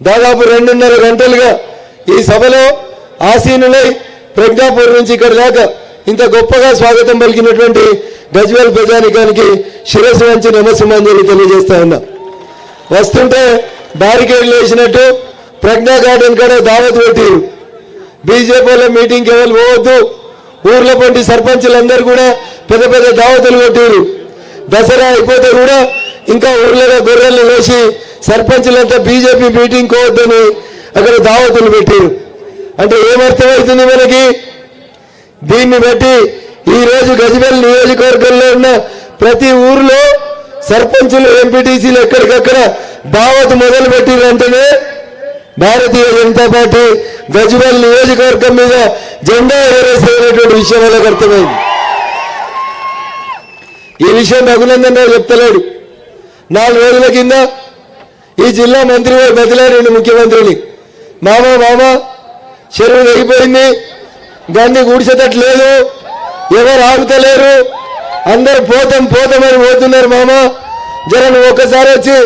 దాదాపు రెండున్నర గంటలుగా ఈ సభలో ఆసీనులై ప్రజ్ఞాపూర్ నుంచి ఇక్కడ దాకా ఇంత గొప్పగా స్వాగతం పలికినటువంటి గజ్వేల్ ప్రజానికానికి శిరస్సు వంచి నమస్సుమాంజలి తెలియజేస్తా ఉన్నా. వస్తుంటే బ్యారికేడ్లు వేసినట్టు ప్రజ్ఞా గార్డెన్ కాడ దావత్ పెట్టి బీజేపీలో మీటింగ్కి ఎవరు పోవద్దు. ఊర్లో పంటి సర్పంచులందరూ కూడా పెద్ద పెద్ద దావతులు కొట్టిరు దసరా అయిపోతే కూడా ఇంకా ఊర్లలో గొర్రెలు వేసి సర్పంచులంతా బీజేపీ మీటింగ్ కోవద్దని అక్కడ దావతులు పెట్టిరు. అంటే ఏమర్థమవుతుంది మనకి? దీన్ని బట్టి ఈ రోజు గజబెల్ నియోజకవర్గంలో ఉన్న ప్రతి ఊర్లో సర్పంచులు ఎంపీటీసీలు ఎక్కడికక్కడ దావత్ మొదలు పెట్టిరంటేనే భారతీయ జనతా పార్టీ గజ్వెల్ నియోజకవర్గం మీద జెండా ఎగరేసేటువంటి విషయం వాళ్ళకి అర్థమైంది. ఈ విషయం రఘునందన్ రావు చెప్తలేడు. నాలుగు రోజుల కింద ఈ జిల్లా మంత్రి గారు ముఖ్యమంత్రిని. మామ మామ చెరువు తెగిపోయింది. గండి గుడిసేటట్టు లేదు. ఎవరు ఆగుతలేరు. అందరు పోతాం పోతామని పోతున్నారు మామ. జర నువ్వు ఒక్కసారి వచ్చి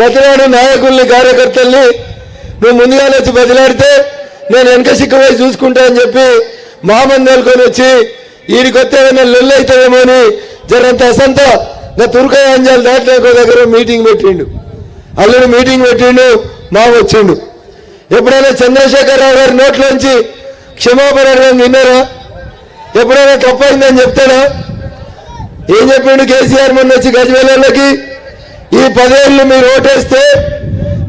బతిలాడు నాయకుల్ని కార్యకర్తల్ని. నువ్వు ముందుగానే వచ్చి బతిలాడితే నేను వెనక సిక్కుపోయి చూసుకుంటా అని చెప్పి మామని నెలకొని వచ్చి ఈడికి వస్తే ఏమైనా లొల్లు అవుతుందేమో అని జరంత అసంతా నా తుర్కాయ అంజాలు దాటిన ఒక దగ్గర మీటింగ్ పెట్టిండు. అల్లుడు మీటింగ్ పెట్టిండు మా వచ్చిండు. ఎప్పుడైనా చంద్రశేఖరరావు గారి నోట్లోంచి క్షమాపణ అడగడం విన్నారా? ఎప్పుడైనా తప్పైందని చెప్తాడా? ఏం చెప్పిండు కేసీఆర్ మొన్న వచ్చి గజవేలకి ఈ పదేళ్ళు మీరు ఓటేస్తే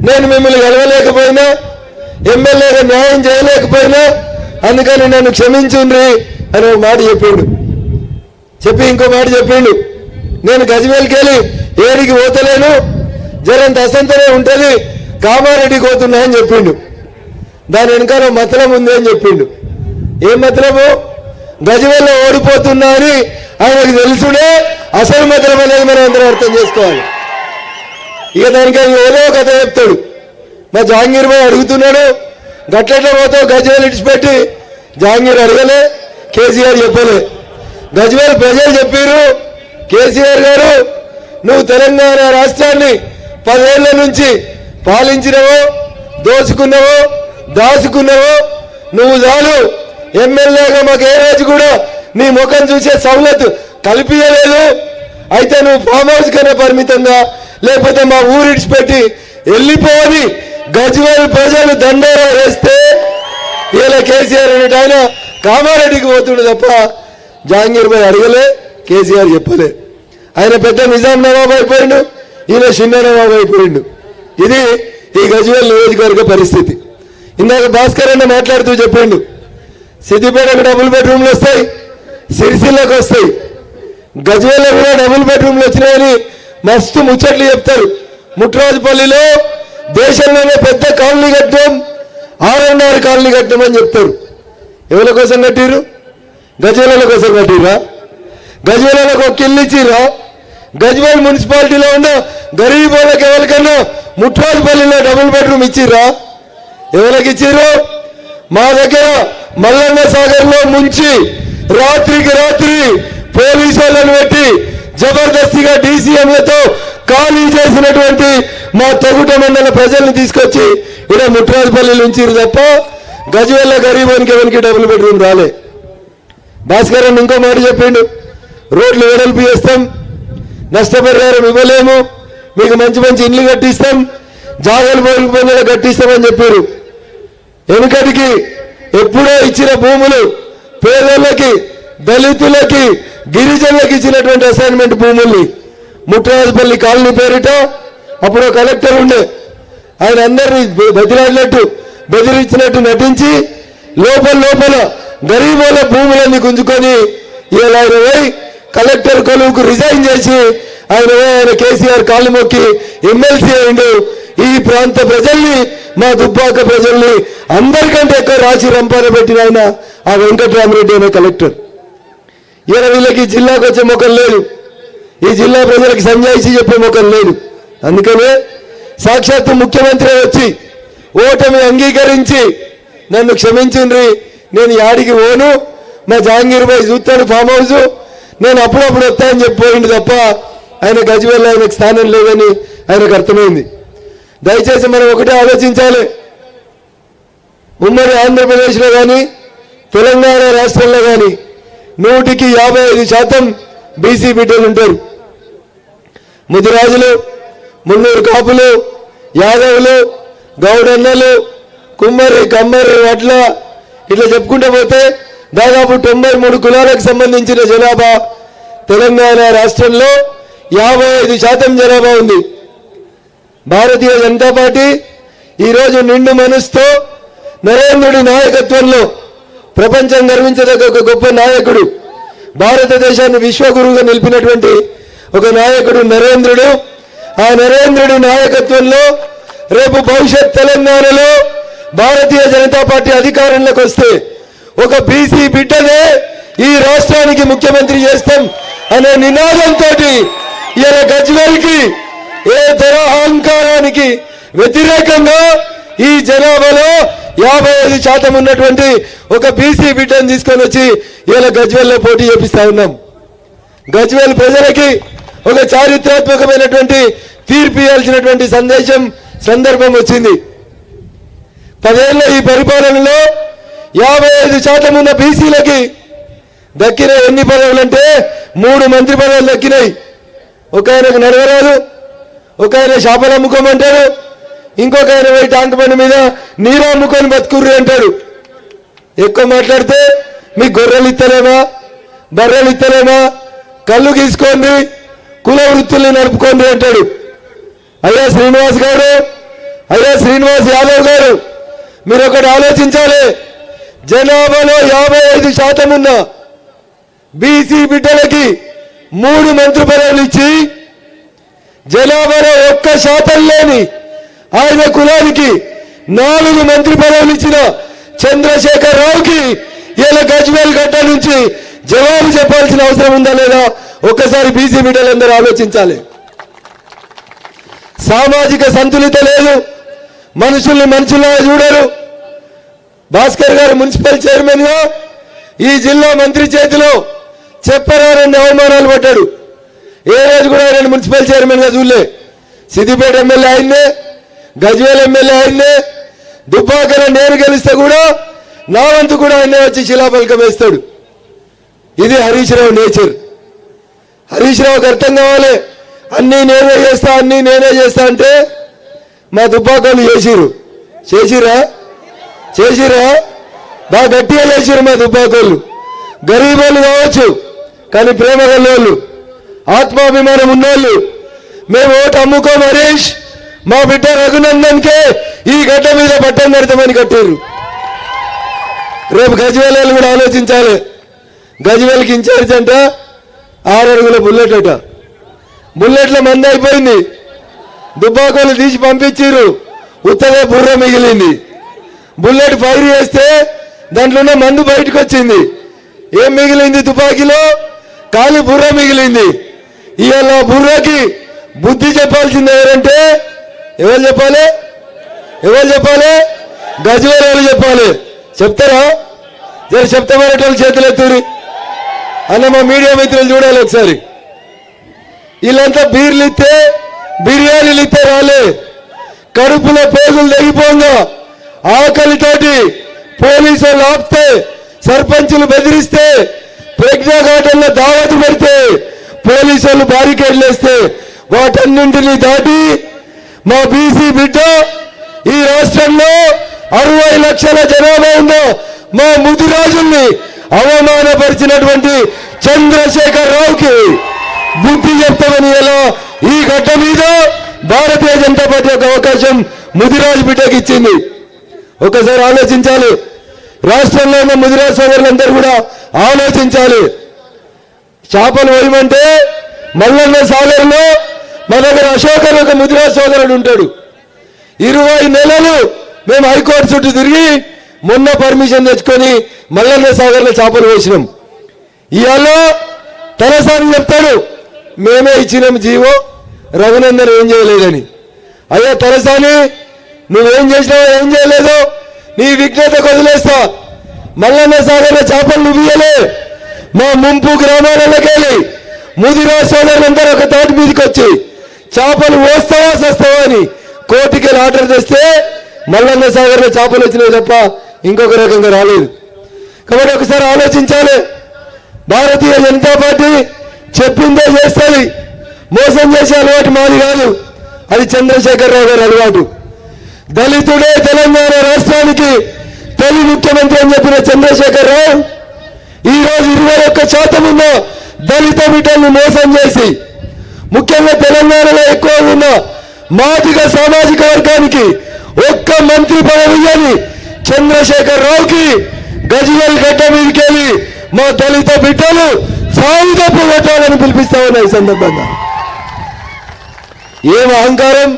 నేను మిమ్మల్ని గెలవలేకపోయినా ఎమ్మెల్యేగా న్యాయం చేయలేకపోయినా అందుకని నన్ను క్షమించుండ్రి అని ఒక మాట చెప్పిండు. చెప్పి ఇంకో మాట చెప్పిండు. నేను గజవేల్కి వెళ్ళి ఏడికి పోతలేను. జరంత అసంతనే ఉంటుంది. కామారెడ్డికి పోతున్నా అని చెప్పిండు. దాని వెనకాల మతలం ఉంది అని చెప్పిండు. ఏం మతలము? గజవేల్లో ఓడిపోతున్నా అని ఆయనకు తెలుసుడే. అసలు మతలం అనేది మనం అందరం అర్థం చేసుకోవాలి. ఇక దానికి ఏదో కథ చెప్తాడు. మా జాంగీర్ బాబు అడుగుతున్నాడు గట్లెట్లా పోతావు? గజవేలు ఇడిచిపెట్టి. జాంగీర్ అడగలే కేసీఆర్ చెప్పలే. గజవేలు ప్రజలు చెప్పారు కేసీఆర్ గారు నువ్వు తెలంగాణ రాష్ట్రాన్ని పదేళ్ళ నుంచి పాలించినవో దోచుకున్నావో దాచుకున్నావో నువ్వు చాలు. ఎమ్మెల్యేగా మాకు ఏ రోజు కూడా నీ ముఖం చూసే సవలత్ కల్పించలేదు అయితే నువ్వు ఫామ్ హౌస్ కన్నా పరిమితంగా లేకపోతే మా ఊరు పెట్టి వెళ్ళిపోని గజ్వేల్ ప్రజలు దండోరా వేస్తే ఇలా కేసీఆర్ అనేట ఆయన కామారెడ్డికి పోతుండు తప్ప జహాంగీర్ భాయ్ అడగలే కేసీఆర్ చెప్పలే. ఆయన పెద్ద నిజాం నవాబ్ అయిపోయిండు. ఈయన చిన్న నవాబ్ అయిపోయిండు. ఇది ఈ గజ్వేల్ నియోజకవర్గ పరిస్థితి. ఇందాక భాస్కర్ అన్న మాట్లాడుతూ చెప్పిండు. సిద్దిపేటకు డబుల్ బెడ్రూమ్లు వస్తాయి సిరిసిల్లకు వస్తాయి. గజ్వేల్లో కూడా డబుల్ బెడ్రూమ్లు వచ్చినాయని మస్తు ముచ్చట్లు చెప్తారు. ముట్రాజుపల్లిలో దేశంలోనే పెద్ద కాలనీ కట్టడం ఆర్ఎన్ఆర్ కాలనీ కట్టడం అని చెప్తారు. ఎవరి కోసం కట్టిరు గజ్వేల కోసం కట్టిరా గజ్వేలకు ఒక ఇల్లు ఇచ్చిరా గజ్వేల్ మున్సిపాలిటీలో ఉన్న గరీబ్ వాళ్ళకి ఎవరికన్నా ముట్రాజుపల్లిలో డబుల్ బెడ్రూమ్ ఇచ్చిర్రా? ఎవరికి ఇచ్చిర్రు? మా దగ్గర మల్లన్న సాగర్లో ముంచి రాత్రికి రాత్రి పోలీసు వాళ్ళని పెట్టి జబర్దస్తిగా డీసీఎంలతో ఖాళీ చేసినటువంటి మా తగుట మండల ప్రజల్ని తీసుకొచ్చి ఇలా ముట్రాజుపల్లి ఉంచిరు తప్ప గజవేళ్ళ గరీబానికి ఎవరికి డబుల్ బెడ్రూమ్ రాలే. భాస్కర్ ఇంకో మాట చెప్పిండు. రోడ్లు వెడల్పు చేస్తాం. నష్టపరిహారం ఇవ్వలేము. మీకు మంచి మంచి ఇండ్లు కట్టిస్తాం. జాగాలు పనులు కట్టిస్తామని చెప్పారు. వెనుకటికి ఎప్పుడో ఇచ్చిన భూములు పేదలకి దళితులకి గిరిజనులకు ఇచ్చినటువంటి అసైన్మెంట్ భూముల్ని ముట్టరాజుపల్లి కాలనీ పేరిట అప్పుడు కలెక్టర్ ఉండే. ఆయన అందరినీ బె- బెదిరాడినట్టు బెదిరించినట్టు నటించి లోపల లోపల గరీబుల భూములన్నీ గుంజుకొని ఇలా ఆయన పోయి కలెక్టర్ కొలువుకు రిజైన్ చేసి ఆయన ఆయన కేసీఆర్ కాళ్ళు మొక్కి ఎమ్మెల్సీ అయిండు. ఈ ప్రాంత ప్రజల్ని మా దుబ్బాక ప్రజల్ని అందరికంటే ఎక్కువ రాసి రంపాన పెట్టిన ఆయన ఆ వెంకటరామరెడ్డి అనే కలెక్టర్. ఈయన వీళ్ళకి జిల్లాకు వచ్చే ముఖం లేదు ఈ జిల్లా ప్రజలకు సంజాయిషి చెప్పే ముఖం లేదు అందుకనే సాక్షాత్తు ముఖ్యమంత్రి వచ్చి ఓటమి అంగీకరించి నన్ను క్షమించండి నేను యాడికి పోను. మా జహాంగీర్ బాయ్ చూస్తాను ఫామ్ హౌస్. నేను అప్పుడప్పుడు వస్తా అని చెప్పి తప్ప ఆయన గజవల్ల ఆయనకు స్థానం లేదని ఆయనకు అర్థమైంది. దయచేసి మనం ఒకటే ఆలోచించాలి. ఉమ్మడి ఆంధ్రప్రదేశ్లో కానీ తెలంగాణ రాష్ట్రంలో కానీ నూటికి యాభై ఐదు శాతం బీసీ బిడ్డలు ఉంటారు. ముదిరాజులు మున్నూరు కాపులు యాదవులు గౌడన్నలు కుమ్మరి కమ్మరి వడ్ల ఇట్లా చెప్పుకుంటూ పోతే దాదాపు తొంభై మూడు కులాలకు సంబంధించిన జనాభా తెలంగాణ రాష్ట్రంలో యాభై ఐదు శాతం జనాభా ఉంది. భారతీయ జనతా పార్టీ ఈరోజు నిండు మనసుతో నరేంద్రుడి నాయకత్వంలో ప్రపంచం గర్వించదగ్గ ఒక గొప్ప నాయకుడు భారతదేశాన్ని విశ్వగురువుగా నిలిపినటువంటి ఒక నాయకుడు నరేంద్రుడు. ఆ నరేంద్రుడి నాయకత్వంలో రేపు భవిష్యత్ తెలంగాణలో భారతీయ జనతా పార్టీ అధికారంలోకి వస్తే ఒక బీసీ బిడ్డనే ఈ రాష్ట్రానికి ముఖ్యమంత్రి చేస్తాం. అనే నినాదంతో ఇలా గజ్వేల్కి ఏ దురహంకారానికి వ్యతిరేకంగా ఈ జనాభాలో యాభై ఐదు శాతం ఉన్నటువంటి ఒక బీసీ బిడ్డను తీసుకొని వచ్చి ఇలా గజ్వేల్లో పోటీ చేపిస్తా ఉన్నాం. గజ్వేల్ ప్రజలకి ఒక చారిత్రాత్మకమైనటువంటి తీర్పు ఇవ్వాల్సినటువంటి సందేశం సందర్భం వచ్చింది. పదేళ్ళ ఈ పరిపాలనలో యాభై ఐదు శాతం ఉన్న బీసీలకి దక్కిన ఎన్ని పదవులు అంటే మూడు మంత్రి పదవులు దక్కినాయి. ఒక ఆయనకు నడవరాదు ఒక ఆయన చేపలు అమ్ముకోమంటాడు ఇంకొక ఆయన పోయి ట్యాంక్ బండి మీద నీరు అమ్ముకొని బతుకుర్రు అంటాడు ఎక్కువ మాట్లాడితే మీ గొర్రెలు ఇస్తలేమా బర్రెలు ఇస్తలేమా కళ్ళు గీసుకోండి కుల వృత్తుల్ని నడుపుకోండి అంటాడు. అయ్యా శ్రీనివాస్ గారు అయ్యా శ్రీనివాస్ యాదవ్ గారు మీరు ఒకటి ఆలోచించాలి. జనాభాలో యాభై ఐదు శాతం ఉన్న బీసీ బిడ్డలకి మూడు మంత్రి పదవులు ఇచ్చి జనాభాలో ఒక్క శాతం లేని ఆయన కులానికి నాలుగు మంత్రి పదవులు ఇచ్చిన చంద్రశేఖర్ రావుకి ఇలా గజ్వేల్ గడ్డ నుంచి జవాబు చెప్పాల్సిన అవసరం ఉందా లేదా ఒక్కసారి బీసీ బిడ్డలందరూ ఆలోచించాలి. సామాజిక సంతులిత లేదు. మనుషుల్ని మనుషుల్లా చూడరు. భాస్కర్ గారు మున్సిపల్ చైర్మన్గా ఈ జిల్లా మంత్రి చేతిలో చెప్పరారని అవమానాలు పడ్డాడు. ఏ రోజు కూడా రెండు మున్సిపల్ చైర్మన్గా చూడలే. సిద్దిపేట ఎమ్మెల్యే ఆయన్నే గజ్వేల్ ఎమ్మెల్యే ఆయన్నే దుబ్బాకర నేను గెలిస్తే కూడా నా వంతు కూడా ఆయనే వచ్చి శిలాఫలకం వేస్తాడు. ఇది హరీష్ రావు నేచర్. హరీష్ రావుకి అర్థం కావాలి. అన్నీ నేనే చేస్తా అన్నీ నేనే చేస్తా అంటే మా దుబ్బాకలు చేసిరు చేసిరా చేసిరా బాగా గట్టిగా చేసిరు మా దుబ్బాకోళ్ళు గరీబోళ్ళు కావచ్చు. కానీ ప్రేమ గల్లోళ్ళు ఆత్మాభిమానం ఉన్నోళ్ళు మేము ఓటు అమ్ముకోం హరీష్ మా బిడ్డ రఘునందన్కే ఈ గడ్డ మీద పట్టం కడతామని కట్టారు రేపు గజ్వేల్ కూడా ఆలోచించాలి. గజవేలకి ఇన్ఛార్జ్ అంట ఆరు అడుగుల బుల్లెట్ అట. బుల్లెట్ల మంది అయిపోయింది. దుబ్బాకోలు తీసి పంపించారు ఉత్తగా బుర్ర మిగిలింది. బుల్లెట్ ఫైర్ చేస్తే దాంట్లో ఉన్న మందు బయటకు వచ్చింది ఏం మిగిలింది తుపాకీలో? కాలి బుర్ర మిగిలింది. ఇవాళ బుర్రకి బుద్ధి చెప్పాల్సింది ఎవరంటే ఎవరు చెప్పాలి? ఎవరు చెప్పాలి? గజవేలు చెప్పాలి. చెప్తారా? జర చెప్తామనేటోళ్ళు చేతులు ఎత్తురి అన్న మా మీడియా మిత్రులు చూడాలి ఒకసారి. వీళ్ళంతా బీర్లు ఇస్తే బిర్యానీలు ఇస్తే రాలే. కడుపులో పేగులు తెగిపోగా ఆకలితోటి పోలీసులు ఆపితే సర్పంచులు బెదిరిస్తే ప్రజ్ఞా ఘాటంలో దావతు పెడితే పోలీసులు బారికేడ్లు వేస్తే వాటన్నింటినీ దాటి మా బీసీ బిడ్డ ఈ రాష్ట్రంలో అరవై లక్షల జనాభా ఉందో మా ముదిరాజుల్ని అవమానపరిచినటువంటి చంద్రశేఖర్ రావుకి బుద్ధి చెప్తామని ఎలా ఈ గడ్డ మీద భారతీయ జనతా పార్టీ యొక్క అవకాశం ముదిరాజు బిడ్డకి ఇచ్చింది. ఒకసారి ఆలోచించాలి. రాష్ట్రంలో ఉన్న ముదిరాజు సోదరులందరూ కూడా ఆలోచించాలి. చేపలు వేయమంటే మల్లన్న సాగర్లో మా దగ్గర అశోకర్ ఒక ముదిరా సోదరుడు ఉంటాడు. ఇరవై నెలలు మేము హైకోర్టు చుట్టూ తిరిగి మొన్న పర్మిషన్ తెచ్చుకొని మల్లన్న సాగర్లో చేపలు వేసినాం. ఇవాళ తలసారి చెప్తాడు మేమే ఇచ్చినాం జీవో రఘునందన్ ఏం చేయలేదని. అయ్యా తలసాని నువ్వేం చేసినావు ఏం చేయలేదు నీ విఘ్నత వదిలేస్తా. మల్లన్న సాగర్లో చేపలు నువ్వు మా ముంపు గ్రామాలకెళ్ళి ముదిరా సోదరులందరూ ఒక తోటి మీదకి వచ్చి చేపలు వేస్తావా చేస్తావా అని కోటికి ఆర్డర్ తెస్తే మల్లన్న సాగర్లో చేపలు వచ్చినాయి తప్ప ఇంకొక రకంగా రాలేదు. కాబట్టి ఒకసారి ఆలోచించాలి. భారతీయ జనతా పార్టీ చెప్పిందే చేస్తుంది. మోసం చేసే అలవాటు మాది కాదు. అది చంద్రశేఖరరావు గారి అలవాటు. దళితుడే తెలంగాణ రాష్ట్రానికి తొలి ముఖ్యమంత్రి అని చెప్పిన చంద్రశేఖరరావు ఈ రోజు ఇరవై ఒక్క శాతం ఉన్న దళిత బిడ్డల్ని మోసం చేసి ముఖ్యంగా తెలంగాణలో ఎక్కువ ఉన్న మాదిక సామాజిక వర్గానికి ఒక్క మంత్రి పదవి అని చంద్రశేఖర్ రావుకి గజ్వల్ గడ్డ మీదకెళ్ళి మా దళిత బిడ్డలు సాయుధపు కొట్టాలని పిలిపిస్తా ఈ సందర్భంగా. ఏం అహంకారం?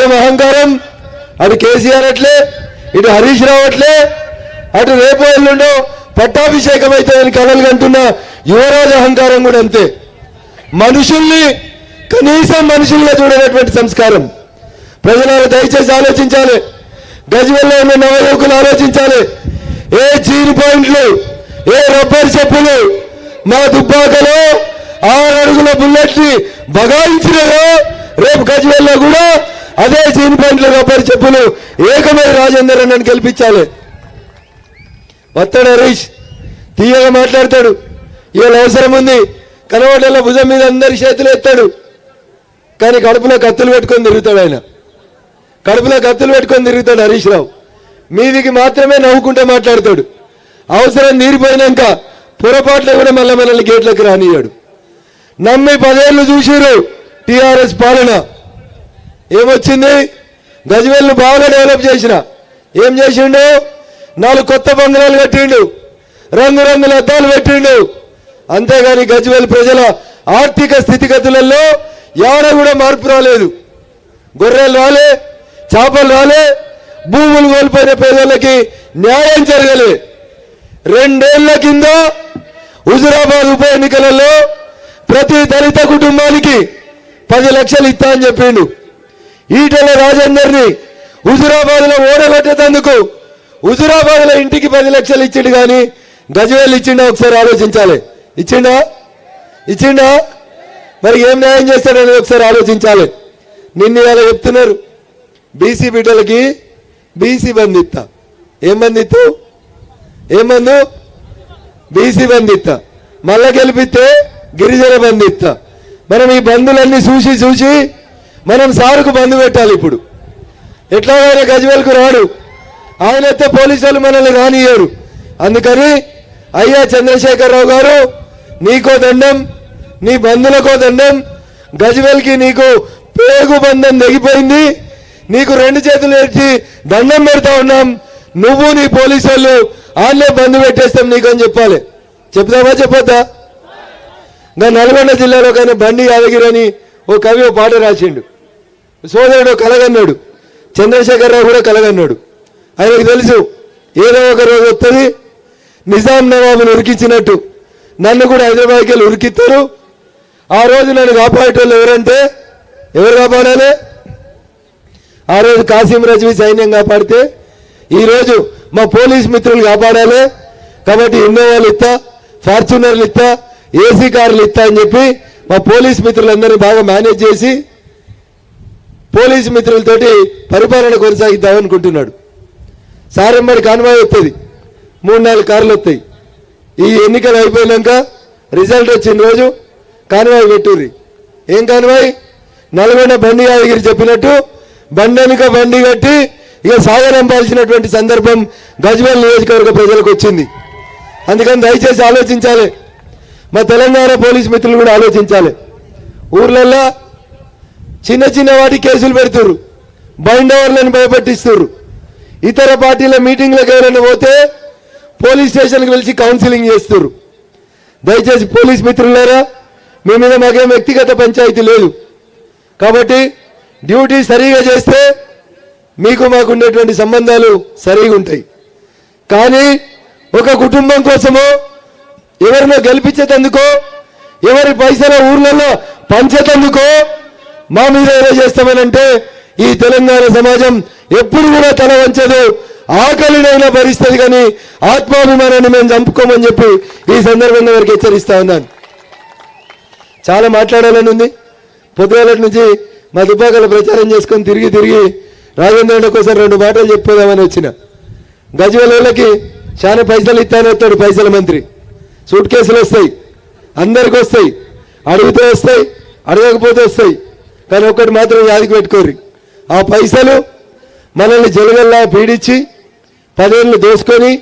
ఏం అహంకారం? అది కేసీఆర్ అట్లే. ఇటు హరీష్ రావట్లే అటు రేపు ఎల్లుండో పట్టాభిషేకం అవుతుందని కలలు కంటున్న. యువరాజు అహంకారం కూడా అంతే. మనుషుల్ని కనీసం మనుషుల్గా చూడనటువంటి సంస్కారం. ప్రజలను దయచేసి ఆలోచించాలి. గజ్వెల్లో ఉన్న నవయువకులు ఆలోచించాలి. ఏ జీన్ పాయింట్లు ఏ రబ్బర్ చెప్పులు మా దుబ్బాకలో ఆరు అడుగుల బుల్లెట్ని బగాయించినగా రేపు గజ్వెల్లో కూడా అదే జీన్ పాయింట్లు రబ్బర్ చెప్పులు ఏకమైన రాజేందర్ అన్నని గెలిపించాలి. వస్తాడు హరీష్. తీయగా మాట్లాడతాడు. ఇవాళ అవసరం ఉంది. కనవడలో భుజం మీద అందరి చేతులు ఎత్తాడు. కానీ కడుపులో కత్తులు పెట్టుకొని తిరుగుతాడు ఆయన. కడుపులో కత్తులు పెట్టుకొని తిరుగుతాడు హరీష్ రావు మీదికి మాత్రమే నవ్వుకుంటూ మాట్లాడతాడు. అవసరం నీరిపోయినాక పొరపాట్లు కూడా మళ్ళీ మనల్ని గేట్లకు రానియాడు నమ్మి పదేళ్ళు చూసిరు టిఆర్ఎస్ పాలన. ఏమొచ్చింది? గజ్వేల్ని బాగా డెవలప్ చేసిన. ఏం చేసిండు? నాలుగు కొత్త బంగ్లాలు కట్టిండు. రంగురంగుల అద్దాలు పెట్టిండు. అంతేగాని గజ్వేల్ ప్రజల ఆర్థిక స్థితిగతులలో ఎవడ కూడా మార్పు రాలేదు. గొర్రెలు రాలే చేపలు రాలే భూములు కోల్పోయిన పేదలకి న్యాయం జరగలే. రెండేళ్ళ కింద హుజురాబాద్ ఉప ఎన్నికలలో ప్రతి దళిత కుటుంబానికి పది లక్షలు ఇస్తా అని చెప్పిండు. ఈటల రాజేందర్ని హుజురాబాద్లో ఓడగొట్టేందుకు హుజురాబాద్లో ఇంటికి పది లక్షలు ఇచ్చిండు కానీ గజవేలు ఇచ్చిండా ఒకసారి ఆలోచించాలి. ఇచ్చిండా? ఇచ్చిండా? మరి ఏం న్యాయం చేస్తాడని ఒకసారి ఆలోచించాలి. నిన్న ఇలా చెప్తున్నారు బీసీ బిడ్డలకి బీసీ బంధిత్త ఏం బంధిత్తు ఏం బంధు బీసీ బంధిత్త మళ్ళా గెలిపిస్తే గిరిజన బంధిత్త మనం ఈ బంధులన్నీ చూసి చూసి మనం సారుకు బంధు పెట్టాలి ఇప్పుడు. ఎట్లా ఆయన గజ్వేల్కు రాడు? ఆయన అయితే పోలీసులు వాళ్ళు మనల్ని రానియ్యారు. అందుకని అయ్యా చంద్రశేఖరరావు గారు నీకో దండం నీ బంధులకో దండం గజ్వేల్కి నీకు పేగు బంధం తెగిపోయింది. నీకు రెండు చేతులు ఎత్తి దండం పెడతా ఉన్నాం. నువ్వు నీ పోలీసు వాళ్ళు ఆన్లే బంధు పెట్టేస్తాం నీకు అని చెప్పాలి. చెప్తావా చెప్పొద్దా? నా నల్గొండ జిల్లాలో కానీ బండి యాదగిరి అని ఓ కవి ఓ పాట రాసిండు. సోదరుడు కలగన్నాడు. చంద్రశేఖరరావు కూడా కలగన్నాడు. ఆయనకు తెలుసు ఏదో ఒక రోజు వస్తుంది నిజాం నవాబును ఉరికించినట్టు నన్ను కూడా హైదరాబాద్కి వెళ్ళి ఉరికిస్తారు ఆ రోజు నన్ను కాపాడేటోళ్ళు ఎవరంటే ఎవరు కాపాడాలి? ఆ రోజు కాసిం రజ్వీ సైన్యం కాపాడితే ఈ రోజు మా పోలీస్ మిత్రులు కాపాడాలి. కాబట్టి ఇన్నోవాలు ఇస్తా ఫార్చునర్లు ఇస్తా ఏసీ కార్లు ఇస్తా అని చెప్పి మా పోలీస్ మిత్రులందరినీ బాగా మేనేజ్ చేసి పోలీస్ మిత్రులతోటి పరిపాలన కొనసాగిద్దాం అనుకుంటున్నాడు. సారంబడి కాన్వాయ్ వస్తుంది మూడు నాలుగు కార్లు వస్తాయి ఈ ఎన్నికలు అయిపోయినాక రిజల్ట్ వచ్చిన రోజు కాన్వాయ్ పెట్టుర్రి. ఏం కాన్వాయ్? నల్గొండ బండి యాదగిరి చెప్పినట్టు బండి వెనుక బండి కట్టి ఇక సాగనంపాల్సినటువంటి సందర్భం గజ్వేల్ నియోజకవర్గ ప్రజలకు వచ్చింది. అందుకని దయచేసి ఆలోచించాలి. మా తెలంగాణ పోలీస్ మిత్రులు కూడా ఆలోచించాలి. ఊర్లల్లో చిన్న చిన్న వాటి కేసులు పెడుతుర్రు. బైండవర్లను భయపెట్టిస్తుర్రు. ఇతర పార్టీల మీటింగ్లకు ఎవరైనా పోతే పోలీస్ స్టేషన్కి వెళ్ళి కౌన్సిలింగ్ చేస్తుర్రు. దయచేసి పోలీస్ మిత్రులారా మీ మీద మాకేం వ్యక్తిగత పంచాయతీ లేదు. కాబట్టి డ్యూటీ సరిగా చేస్తే మీకు మాకు ఉండేటువంటి సంబంధాలు సరిగా ఉంటాయి. కానీ ఒక కుటుంబం కోసమో ఎవరినో గెలిపించేటందుకో ఎవరి పైసల ఊర్లలో పంచేటందుకో మా మీద ఏదో చేస్తామనంటే ఈ తెలంగాణ సమాజం ఎప్పుడు కూడా తల వంచదు. ఆకలినైనా భరిస్తుంది కానీ ఆత్మాభిమానాన్ని మేము చంపుకోమని చెప్పి ఈ సందర్భంగా వారికి హెచ్చరిస్తా ఉన్నాను. చాలా మాట్లాడాలని ఉంది. పొద్దుగాలటి నుంచి మా దుబ్బాకల ప్రచారం చేసుకొని తిరిగి తిరిగి రాజేంద్ర కోసం రెండు మాటలు చెప్పిపోదామని వచ్చిన. గజవలకి చాలా పైసలు ఇస్తానొస్తాడు పైసల మంత్రి. సూట్ కేసులు వస్తాయి. అందరికి వస్తాయి. అడిగితే వస్తాయి. అడగకపోతే వస్తాయి. కానీ ఒక్కటి మాత్రం యాదికి పెట్టుకోరు ఆ పైసలు మనల్ని జలగల్లా పీడించి పదేళ్ళు దోసుకొని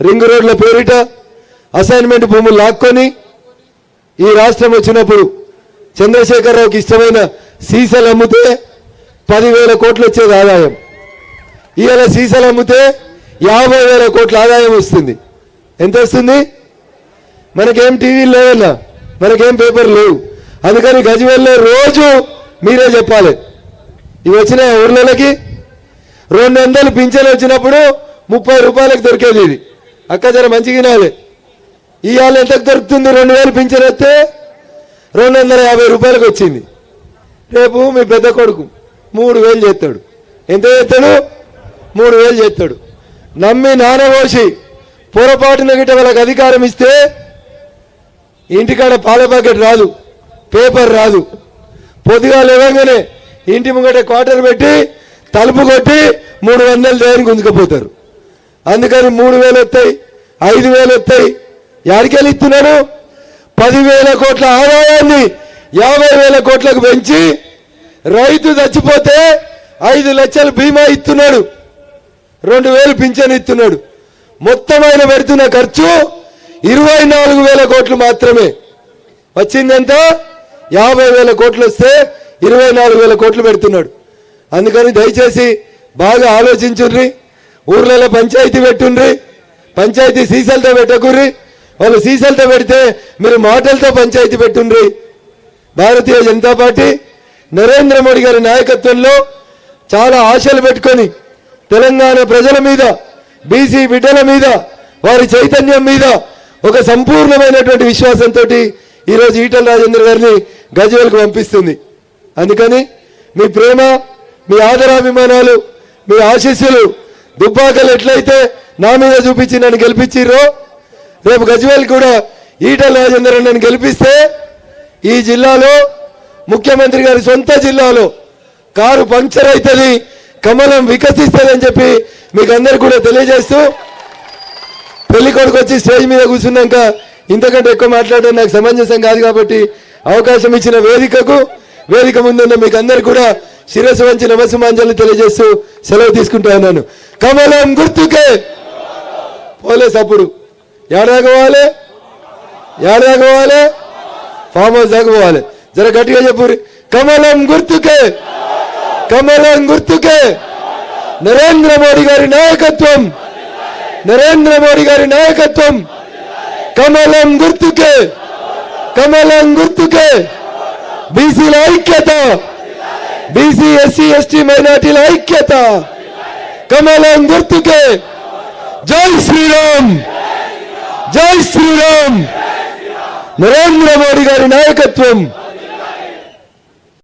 రింగ్ రోడ్ల పేరిట అసైన్మెంట్ భూములు లాక్కొని ఈ రాష్ట్రం వచ్చినప్పుడు చంద్రశేఖరరావుకి ఇష్టమైన సీసలు అమ్మితే పదివేల కోట్లు వచ్చేది ఆదాయం. ఇవాళ సీసాలు అమ్మితే యాభై వేల కోట్ల ఆదాయం వస్తుంది. ఎంత వస్తుంది? మనకేం టీవీలు లేవన్నా మనకేం పేపర్ లేవు. అందుకని గజవెల్లో రోజు మీరే చెప్పాలి. ఇవి వచ్చిన ఊర్లలోకి రెండు వందలు పింఛన్ వచ్చినప్పుడు ముప్పై రూపాయలకు దొరికేది ఇది. అక్క జర మంచిగా వినాలి. ఇవాళ ఎంతకు దొరుకుతుంది? రెండు వేలు పింఛన్ వస్తే రెండు వందల యాభై రూపాయలకు వచ్చింది. రేపు మీ పెద్ద కొడుకు మూడు వేలు చేస్తాడు. ఎంత చేస్తాడు? మూడు వేలు చేస్తాడు. నమ్మి నానబోసి పొరపాటున గిట్ట వాళ్ళకి అధికారం ఇస్తే ఇంటికాడ పాల ప్యాకెట్ రాదు. పేపర్ రాదు. పొద్దుగా లేవగానే ఇంటి ముంగట క్వార్టర్ పెట్టి తలుపు కొట్టి మూడు వందలు దేని గుంజుకపోతారు అందుకని మూడు వేలు వస్తాయి ఐదు వేలు వస్తాయి. యాడికెళ్ళి ఇస్తున్నాను పదివేల కోట్ల ఆదాయాన్ని యాభై వేల కోట్లకు పెంచి రైతు చచ్చిపోతే ఐదు లక్షలు బీమా ఇస్తున్నాడు. రెండు వేలు పింఛన్ ఇస్తున్నాడు. మొత్తం ఆయన పెడుతున్న ఖర్చు ఇరవై నాలుగు వేల కోట్లు మాత్రమే. వచ్చిందంతా యాభై వేల కోట్లు వస్తే ఇరవై నాలుగు వేల కోట్లు పెడుతున్నాడు. అందుకని దయచేసి బాగా ఆలోచించుర్రి ఊర్లలో పంచాయతీ పెట్టుండ్రి పంచాయతీ సీసాలతో పెట్టకుర్రి వాళ్ళు సీసాలతో పెడితే మీరు మాటలతో పంచాయతీ పెట్టుండ్రి. భారతీయ జనతా పార్టీ నరేంద్ర మోడీ గారి నాయకత్వంలో చాలా ఆశలు పెట్టుకొని తెలంగాణ ప్రజల మీద బీసీ బిడ్డల మీద వారి చైతన్యం మీద ఒక సంపూర్ణమైనటువంటి విశ్వాసంతో ఈరోజు ఈటల రాజేందర్ గారిని గజవేలకు పంపిస్తుంది. అందుకని మీ ప్రేమ మీ ఆదరాభిమానాలు మీ ఆశీస్సులు దుబ్బాకలు ఎట్లయితే నా మీద చూపించి నన్ను గెలిపించిర్రో రేపు గజ్వేల్ కూడా ఈటల రాజేందర్ నన్ను గెలిపిస్తే ఈ జిల్లాలో ముఖ్యమంత్రి గారి సొంత జిల్లాలో కారు పంక్చర్ అవుతుంది కమలం వికసిస్తుందని చెప్పి మీకు అందరు కూడా తెలియజేస్తూ పెళ్ళి కొడుకు వచ్చి స్టేజ్ మీద కూర్చున్నాక ఇంతకంటే ఎక్కువ మాట్లాడడం నాకు సమంజసం కాదు కాబట్టి అవకాశం ఇచ్చిన వేదికకు వేదిక ముందున్న మీకు అందరు కూడా శిరస్సు వంచి నమస్సుమాంజలి తెలియజేస్తూ సెలవు తీసుకుంటా ఉన్నాను. కమలం గుర్తుకే! పోలేస్ అప్పుడు. ఏడాది పోవాలి? ఫామ్ హౌస్ దాకా పోవాలి. జర గట్టిగా చెప్పు. కమలం గుర్తుకే! కమలం గుర్తుకే! నరేంద్ర మోడీ గారి నాయకత్వం! నరేంద్ర మోడీ గారి నాయకత్వం! కమలం గుర్తుకే కమలం గుర్తుకే. బీసీల ఐక్యత బీసీ ఎస్సీ ఎస్టీ మైనార్టీల ఐక్యత. కమలం గుర్తుకే. జై శ్రీరామ్ జై శ్రీరామ్. నరేంద్ర మోడీ గారి నాయకత్వం.